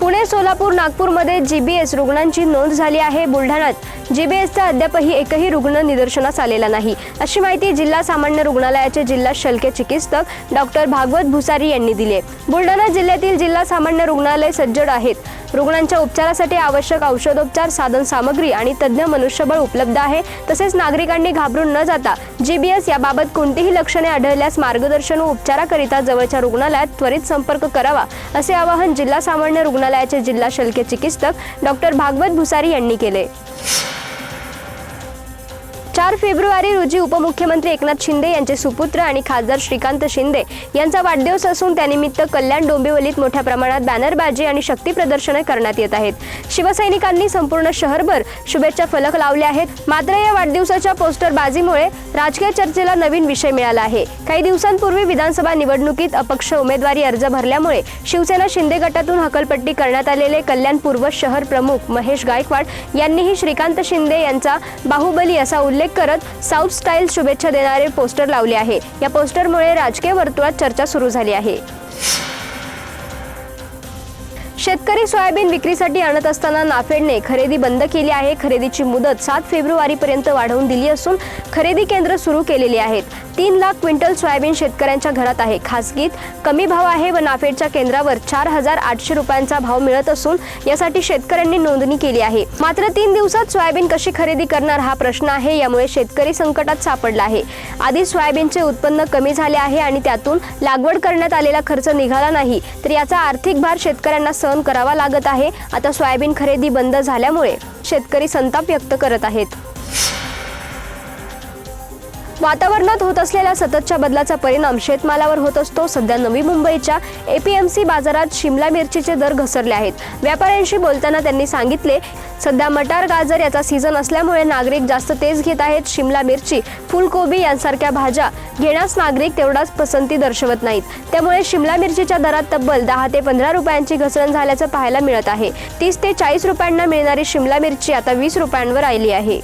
पुणे सोलापूर नागपूरमध्ये जीबीएस रुग्णांची नोंद झाली आहे. बुलढाण्यात जीबीएसचा अद्यापही एकही रुग्ण निदर्शनास आलेला नाही. अशी माहिती जिल्हा सामान्य रुग्णालयाचे जिल्हा शल्य चिकित्सक डॉक्टर भागवत भुसारी यांनी दिली आहे. बुलढाणा जिल्ह्यातील जिल्हा सामान्य रुग्णालय सज्जड आहेत. रुग्णांच्या उपचारासाठी आवश्यक औषधोपचार साधन सामग्री आणि तज्ज्ञ मनुष्यबळ उपलब्ध आहे. तसेच नागरिकांनी घाबरून न जाता जीबीएस याबाबत कोणतीही लक्षणे आढळल्यास मार्गदर्शन व उपचाराकरिता जवळच्या रुग्णालयात त्वरित संपर्क करावा असे आवाहन जिल्हा सामान्य रुग्णालयाचे जिल्हा शल्य चिकित्सक डॉक्टर भागवत भुसारी यांनी केले. चार फेब्रुवारी रोजी उपमुख्यमंत्री एकनाथ शिंदे यांचे सुपुत्र आणि खासदार श्रीकांत शिंदे यांचा वाढदिवस असून त्यानिमित्त कल्याण डोंबिवलीत मोठ्या प्रमाणात बॅनरबाजी आणि शक्ती प्रदर्शने करण्यात येत आहेत. शिवसैनिकांनी संपूर्ण शहरभर शुभेच्छा फलक लावले आहेत. मात्र या वाढदिवसाच्या पोस्टरबाजीमुळे राजकीय चर्चेला नवीन विषय मिळाला आहे. काही दिवसांपूर्वी विधानसभा निवडणुकीत अपक्ष उमेदवारी अर्ज भरल्यामुळे शिवसेना शिंदे गटातून हकलपट्टी करण्यात आलेले कल्याण पूर्व शहर प्रमुख महेश गायकवाड यांनीही श्रीकांत शिंदे यांचा बाहुबली असा उल्लेख करत साऊथ स्टाईल शुभेच्छा देणारे पोस्टर लावले आहे. या पोस्टरमुळे राजकीय वर्तुळात चर्चा सुरू झाली आहे. शेतकरी सोयाबीन विक्रीसाठी आणत असताना नाफेडने खरेदी बंद केली आहे. खरेदीची मुदत सात फेब्रुवारीपर्यंत वाढवून दिली असून खरेदी केंद्र सुरू केलेली आहेत. तीन लाख क्विंटल सोयाबीन शेतकऱ्यांच्या घरात आहे. खासगीत कमी भाव आहे व नाफेडच्या केंद्रावर चार हजार आठशे रुपयांचा भाव मिळत असून यासाठी शेतकऱ्यांनी नोंदणी केली आहे. मात्र तीन दिवसात सोयाबीन कशी खरेदी करणार हा प्रश्न आहे. यामुळे शेतकरी संकटात सापडला आहे. आधी सोयाबीनचे उत्पन्न कमी झाले आहे आणि त्यातून लागवड करण्यात आलेला खर्च निघाला नाही. तर याचा आर्थिक भार शेतकऱ्यांना सहन करावा लागत आहे. आता सोयाबीन खरेदी बंद झाल्यामुळे शेतकरी संताप व्यक्त करत आहेत. वातावरणात होत असलेल्या सततच्या बदलाचा परिणाम शेतमालावर होत असतो. सध्या नवी मुंबईच्या एपीएमसी बाजारात शिमला मिरचीचे दर घसरले आहेत. व्यापाऱ्यांशी बोलताना त्यांनी सांगितले सध्या मटार गाजर याचा सीझन असल्यामुळे नागरिक जास्त तेज घेत आहेत. शिमला मिरची फुलकोबी यांसारख्या भाज्या घेण्यास नागरिक तेवढाच पसंती दर्शवत नाहीत. त्यामुळे शिमला मिरचीच्या दरात तब्बल दहा ते पंधरा रुपयांची घसरण झाल्याचं पाहायला मिळत आहे. तीस ते चाळीस रुपयांना मिळणारी शिमला मिरची आता वीस रुपयांवर आली आहे.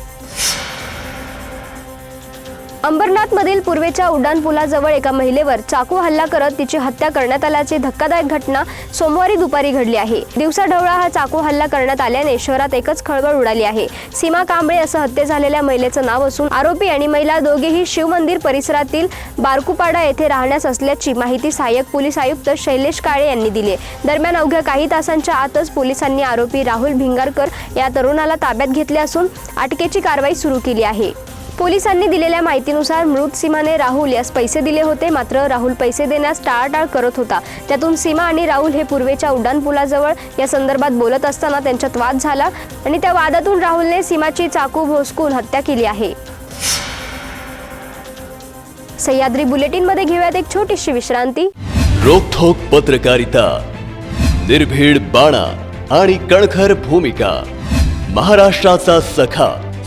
अंबरनाथमधील पूर्वेच्या उड्डाणपुलाजवळ एका महिलेवर चाकू हल्ला करत तिची हत्या करण्यात आल्याची धक्कादायक घटना सोमवारी दुपारी घडली आहे. दिवसाढवळा हा चाकू हल्ला करण्यात आल्याने शहरात एकच खळबळ उडाली आहे. सीमा कांबळे असं हत्या झालेल्या महिलेचं नाव असून आरोपी आणि महिला दोघेही शिवमंदिर परिसरातील बारकुपाडा येथे राहण्यास असल्याची माहिती सहाय्यक पोलीस आयुक्त शैलेश काळे यांनी दिली दरम्यान अवघ्या काही तासांच्या आतच पोलिसांनी आरोपी राहुल भिंगारकर या तरुणाला ताब्यात घेतले असून अटकेची कारवाई सुरू केली आहे. पोलिसांनी दिलेल्या माहितीनुसार मृत सीमाने राहुल यास पैसे दिले होते मात्र राहुल पैसे देण्यास टाळाटाळ करत होता. त्यातून सीमा आणि राहुल हे पूर्वेच्या उड्डाणपुलाजवळ या संदर्भात बोलत असताना त्यांच्यात वाद झाला आणि त्या वादातून राहुलने सीमाची चाकू भोसकून हत्या केली आहे. सह्याद्री बुलेटिनमध्ये घेऊयात एक छोटीशी विश्रांती. रोखोक पत्रकारिता निर्भीड बाणा आणि कणखर भूमिका महाराष्ट्राचा सखा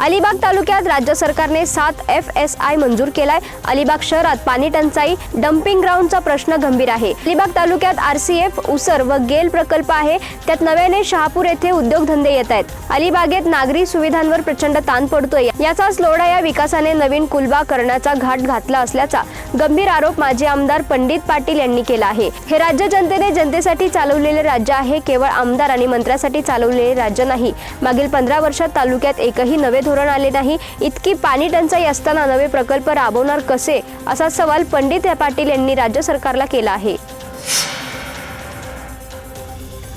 अलिबाग तालुक्यात राज्य सरकारने सात एफ एस आय मंजूर केलाय. अलिबाग शहरात पाणी टंचाई डम्पिंग ग्राउंडचा प्रश्न गंभीर आहे. अलिबाग तालुक्यात आरसीएफ उसर व गेल प्रकल्प आहे. त्यात नव्याने शहापूर येथे उद्योगधंदे येत आहेत. अलिबागेत नागरी सुविधांवर प्रचंड ताण पडतोय. याचाच लोढा या विकासाने नवीन कुलबा करण्याचा घाट घातला असल्याचा गंभीर आरोप माजी आमदार पंडित पाटील यांनी केला आहे. हे राज्य जनतेने जनतेसाठी चालवलेले राज्य आहे. केवळ आमदार आणि मंत्र्यासाठी चालवलेले राज्य नाही. मागील पंधरा वर्षात तालुक्यात एकही नवे धोरण आले नाही. इतकी पाणी टंचाई असताना नवे प्रकल्प राबवणार कसे? असा सवाल पंडित पाटील यांनी राज्य सरकारला केला आहे.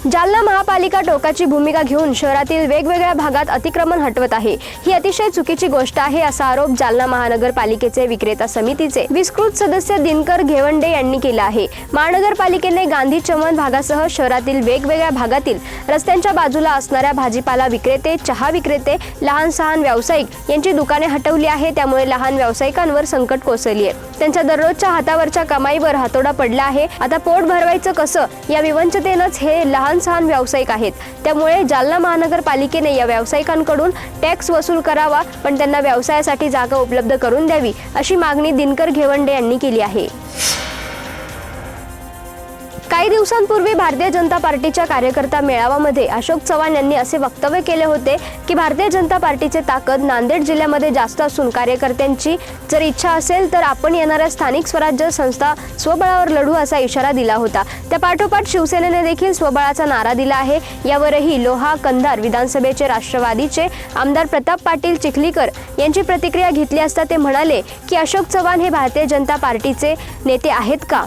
जालना महापालिका टोकाची भूमिका घेऊन शहरातील वेगवेगळ्या भागात अतिक्रमण हटवत आहे. ही अतिशय चुकीची गोष्ट आहे असा आरोप जालना महानगरपालिकेचे विक्रेता समितीचे विस्कृत सदस्य दिनकर घेवंडे यांनी केला आहे. महानगरपालिकेने गांधी चमन भागासह शहरातील वेगवेगळ्या भागातील रस्त्यांच्या बाजूला असणाऱ्या भाजीपाला विक्रेते चहा विक्रेते लहान सहान व्यावसायिक यांची दुकाने हटवली आहे. त्यामुळे लहान व्यावसायिकांवर संकट कोसळली आहे. त्यांच्या दररोजच्या हातावरच्या कमाईवर हातोडा पडला आहे. आता पोट भरवायचं कसं या विवंचतेनंच हे लहान सहान व्यावसायिक आहेत. त्यामुळे जालना महानगरपालिकेने या व्यावसायिकांकडून टॅक्स वसूल करावा पण त्यांना व्यवसायासाठी जागा उपलब्ध करून द्यावी अशी मागणी दिनकर घेवंडे यांनी केली आहे. काही दिवसांपूर्वी भारतीय जनता पार्टीच्या कार्यकर्ता मेळाव्यामध्ये अशोक चव्हाण यांनी असे वक्तव्य केले होते की भारतीय जनता पार्टीचे ताकद नांदेड जिल्ह्यामध्ये जास्त असून कार्यकर्त्यांची जर इच्छा असेल तर आपण येणाऱ्या स्थानिक स्वराज्य संस्था स्वबळावर लढू असा इशारा दिला होता. त्या पाठोपाठ शिवसेनेने देखील स्वबळाचा नारा दिला आहे. यावरही लोहा कंधार विधानसभेचे राष्ट्रवादीचे आमदार प्रताप पाटील चिखलीकर यांची प्रतिक्रिया घेतली असता ते म्हणाले की अशोक चव्हाण हे भारतीय जनता पार्टीचे नेते आहेत का?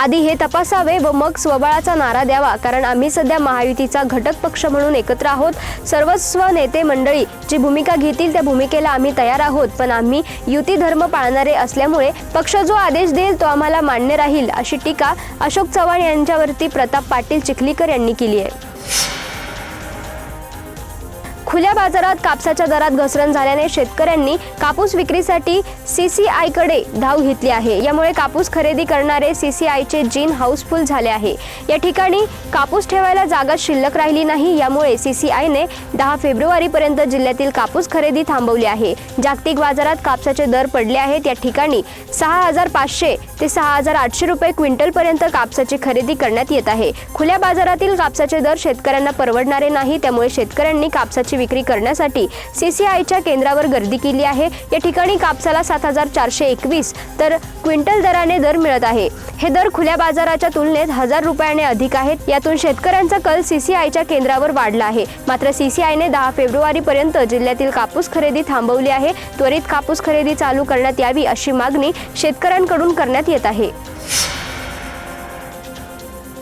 आधी हे तपासावे व मग स्वबळाचा नारा द्यावा कारण आम्ही सध्या महायुतीचा घटक पक्ष म्हणून एकत्र आहोत. सर्वस्व नेते मंडळी जी भूमिका घेतील त्या भूमिकेला आम्ही तयार आहोत पण आम्ही युती धर्म पाळणारे असल्यामुळे पक्ष जो आदेश देईल तो आम्हाला मान्य राहील अशी टीका अशोक चव्हाण यांच्यावरती प्रताप पाटील चिखलीकर यांनी केली आहे. खुल्या बाजारात कापसाच्या दरात घसरण झाल्याने शेतकऱ्यांनी कापूस विक्रीसाठी सीसीआयकडे धाव घेतली आहे. यामुळे कापूस खरेदी करणारे सीसीआयचे जीन हाऊसफुल झाले आहे. या ठिकाणी कापूस ठेवायला जागा शिल्लक राहिली नाही. यामुळे सीसीआयने दहा फेब्रुवारीपर्यंत जिल्ह्यातील कापूस खरेदी थांबवली आहे. जागतिक बाजारात कापसाचे दर पडले आहेत. या ठिकाणी सहा हजार पाचशे ते सहा हजार आठशे रुपये क्विंटलपर्यंत कापसाची खरेदी करण्यात येत आहे. खुल्या बाजारातील कापसाचे दर शेतकऱ्यांना परवडणारे नाही. त्यामुळे शेतकऱ्यांनी कापसाची विक्री करण्यासाठी सीसीआयच्या केंद्रावर गर्दी केली आहे. या ठिकाणी कापसाला सात हजार चारशे एकवीस तर क्विंटल दराने दर मिळत आहे. हे दर खुल्या बाजाराच्या तुलनेत हजार रुपयाने अधिक आहेत. यातून शेतकऱ्यांचा कल सीसीआयच्या केंद्रावर वाढला आहे. मात्र सीसीआयने दहा फेब्रुवारीपर्यंत जिल्ह्यातील कापूस खरेदी थांबवली आहे. त्वरित कापूस खरेदी चालू करण्यात यावी अशी मागणी शेतकऱ्यांकडून करण्यात येत आहे.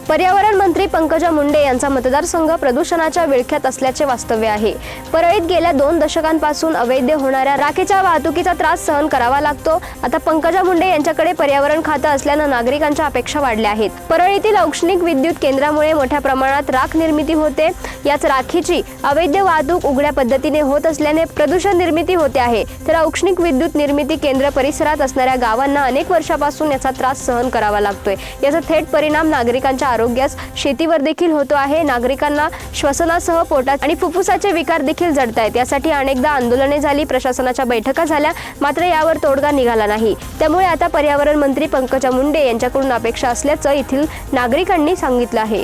पर्यावरण मंत्री पंकजा मुंडे यांचा मतदारसंघ प्रदूषणाच्या विळख्यात असल्याचे वास्तव्य आहे. परळीत गेल्या दोन दशकांपासून अवैध होणाऱ्या राखेच्या वाहतुकीचा त्रास सहन करावा लागतो. आता पंकजा मुंडे यांच्याकडे पर्यावरण खातं असल्यानं नागरिकांच्या अपेक्षा वाढल्या आहेत. परळीतील औष्णिक विद्युत केंद्रामुळे मोठ्या प्रमाणात राख निर्मिती होते. याच राखेची अवैध वाहतूक उघड्या पद्धतीने होत असल्याने प्रदूषण निर्मिती होते आहे. तर औष्णिक विद्युत निर्मिती केंद्र परिसरात असणाऱ्या गावांना अनेक वर्षापासून याचा त्रास सहन करावा लागतोय. याचा थेट परिणाम नागरिकांच्या आरोग्यास शेतीवर देखील होतो आहे. नागरिकांना श्वसनासह पोटात आणि फुफ्फुसाचे विकार देखील जडत आहेत यासाठी अनेकदा आंदोलने झाली प्रशासनाच्या बैठका झाल्या मात्र यावर तोडगा निघाला नाही. त्यामुळे आता पर्यावरण मंत्री पंकजा मुंडे यांच्याकडून अपेक्षा असल्याचं येथील नागरिकांनी सांगितलं आहे.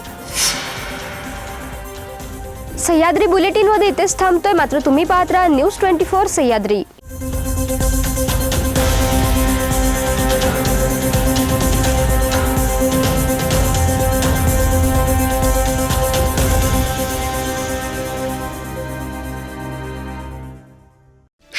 सह्याद्री बुलेटिनमध्ये इथेच थांबतोय. मात्र तुम्ही पाहत राहा न्यूज ट्वेंटी फोर सह्याद्री.